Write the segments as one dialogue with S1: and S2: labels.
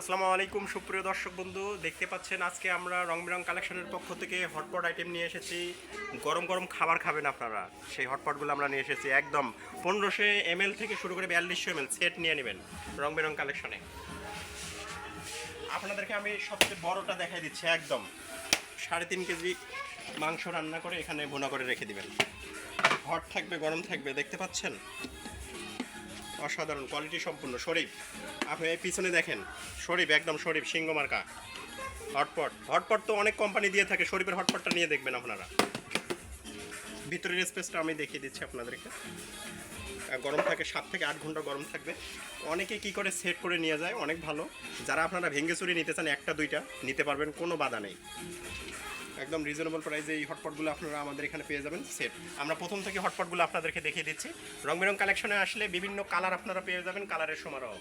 S1: আসসালামু আলাইকুম, সুপ্রিয় দর্শক বন্ধু। দেখতে পাচ্ছেন, আজকে আমরা রং বেরং কালেকশনের পক্ষ থেকে হটপট আইটেম নিয়ে এসেছি। গরম গরম খাবার খাবেন আপনারা। সেই হটপটগুলো আমরা নিয়ে এসেছি একদম পনেরোশো এম থেকে শুরু করে বিয়াল্লিশশো এম সেট নিয়ে নেবেন রং বেরং কালেকশনে। আপনাদেরকে আমি সবচেয়ে বড়টা দেখাই দিচ্ছি একদম। সাড়ে তিন কেজি মাংস রান্না করে এখানে ভুনা করে রেখে দিবেন। হট থাকবে, গরম থাকবে, দেখতে পাচ্ছেন? অসাধারণ কোয়ালিটি সম্পূর্ণ। শরীফ, আপনি পিছনে দেখেন, শরীফ একদম শরীফ, সিংহ মার্কা। হটপট হটপট তো অনেক কোম্পানি দিয়ে থাকে, শরীফের হটপটটা নিয়ে দেখবেন আপনারা। ভিতরের স্পেসটা আমি দেখিয়ে দিচ্ছি আপনাদেরকে। গরম থাকে, সাত থেকে আট ঘণ্টা গরম থাকবে। অনেকে কি করে সেট করে নিয়ে যায়, অনেক ভালো। যারা আপনারা ভেঙ্গে চুরি নিতে চান, একটা, দুইটা, নিতে পারবেন, কোনো বাধা নেই। একদম রিজনেবল প্রাইসে এই হটপটগুলো আপনারা আমাদের এখানে পেয়ে যাবেন সেট আমরা প্রথম থেকে হটপটগুলো আপনাদেরকে দেখিয়ে দিচ্ছি। রং বেরং কালেকশনে আসলে বিভিন্ন কালার আপনারা পেয়ে যাবেন কালারের সমারোহ।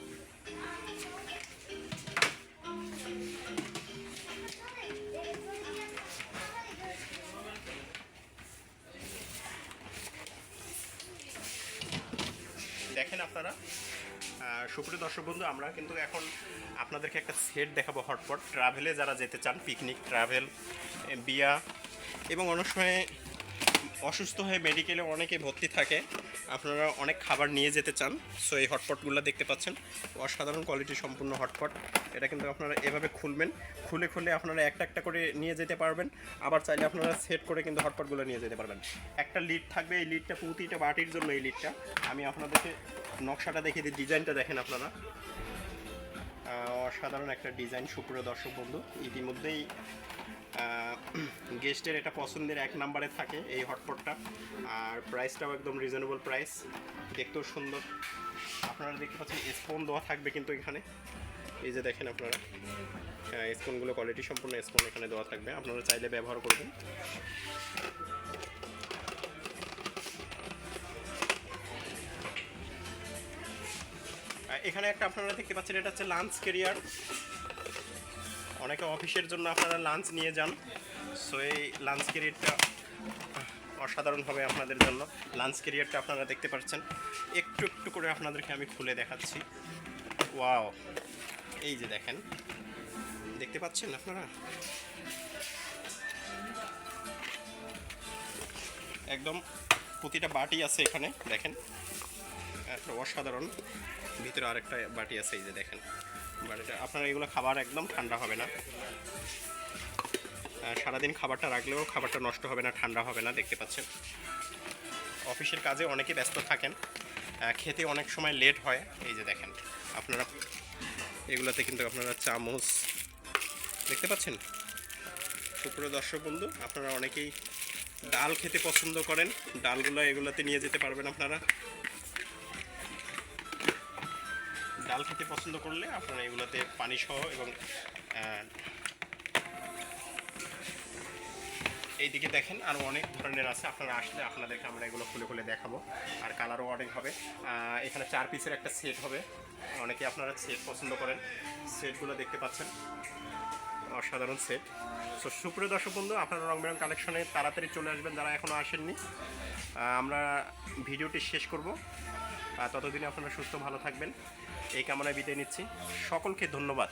S1: দেখেন আপনারা। সুপ্রিয় দর্শক বন্ধু, আমরা কিন্তু এখন আপনাদেরকে একটা সেট দেখাবো হটপট। ট্রাভেলে যারা যেতে চান, পিকনিক, ট্রাভেল বিয়া এবং অনেক সময় অসুস্থ হয়ে মেডিকেলে অনেকে ভর্তি থাকে। আপনারা অনেক খাবার নিয়ে যেতে চান সো এই হটপটগুলো দেখতে পাচ্ছেন। অসাধারণ কোয়ালিটি সম্পূর্ণ হটপট এটা কিন্তু আপনারা এভাবে খুলবেন, খুলে খুলে আপনারা একটা একটা করে নিয়ে যেতে পারবেন। আবার চাইলে আপনারা সেট করে কিন্তু হটপটগুলো নিয়ে যেতে পারবেন। একটা লিড থাকবে, এই লিডটা প্রতিটা বাটির জন্য এই লিডটা আমি আপনাদেরকে নকশাটা দেখিয়ে দিই ডিজাইনটা দেখেন আপনারা। অসাধারণ একটা ডিজাইন, সুপ্রিয় দর্শক বন্ধু। ইতিমধ্যেই গেস্টের এটা পছন্দের এক নাম্বারে থাকে এই হটপটটা। আর প্রাইসটাও একদম রিজনেবল প্রাইস দেখতেও সুন্দর। আপনারা দেখতে পাচ্ছেন, স্পোন দেওয়া থাকবে কিন্তু এখানে। এই যে দেখেন আপনারা স্পোনগুলো কোয়ালিটি সম্পূর্ণ স্পোন এখানে দেওয়া থাকবে। আপনারা চাইলে ব্যবহার করবেন। এখানে একটা আপনারা দেখতে পাচ্ছেন, এটা হচ্ছে লাঞ্চ কেরিয়ার অনেকে অফিসের জন্য আপনারা লাঞ্চ নিয়ে যান। সো এই লাঞ্চ কেরিয়ারটা অসাধারণ হবে আপনাদের জন্য লাঞ্চ কেরিয়ারটা আপনারা দেখতে পাচ্ছেন। একটু একটু করে আপনাদেরকে আমি খুলে দেখাচ্ছি। ওয়াও এই যে দেখেন, দেখতে পাচ্ছেন আপনারা? একদম প্রতিটা বাটি আছে এখানে, দেখেন। অসাধারণ। ভিতরে আরেকটা বাটি আছে, এই যে দেখেন। বাটিটা, আপনারা এগুলো খাবার একদম ঠান্ডা হবে না। সারাদিন খাবারটা রাখলেও খাবারটা নষ্ট হবে না, ঠান্ডা হবে না, দেখতে পাচ্ছেন। অফিসের কাজে অনেকে ব্যস্ত থাকেন। খেতে অনেক সময় লেট হয়, এই যে দেখেন, আপনারা, এগুলোতে কিন্তু আপনারা চামচ, দেখতে পাচ্ছেন? সুপ্রিয় দর্শক বন্ধু, আপনারা অনেকেই ডাল খেতে পছন্দ করেন। ডালগুলো এগুলোতে নিয়ে যেতে পারবেন আপনারা। ডাল খেতে পছন্দ করলে আপনারা এগুলোতে পানি সহ এবং এইদিকে দেখেন আরও অনেক ধরনের আছে। আপনারা আসলে আপনাদেরকে আমরা এগুলো খুলে খুলে দেখাবো। আর কালারও অনেক হবে। এখানে চার পিসের একটা সেট হবে। অনেকে আপনারা সেট পছন্দ করেন। সেটগুলো দেখতে পাচ্ছেন। অসাধারণ সেট সো সুপ্রিয় দর্শক বন্ধু, আপনারা রং বেরং কালেকশনে তাড়াতাড়ি চলে আসবেন যারা এখনও আসেননি। আমরা ভিডিওটি শেষ করব। ততদিনে আপনারা সুস্থ ভালো থাকবেন। এই কামনায় বিদায় নিচ্ছি। সকলকে ধন্যবাদ।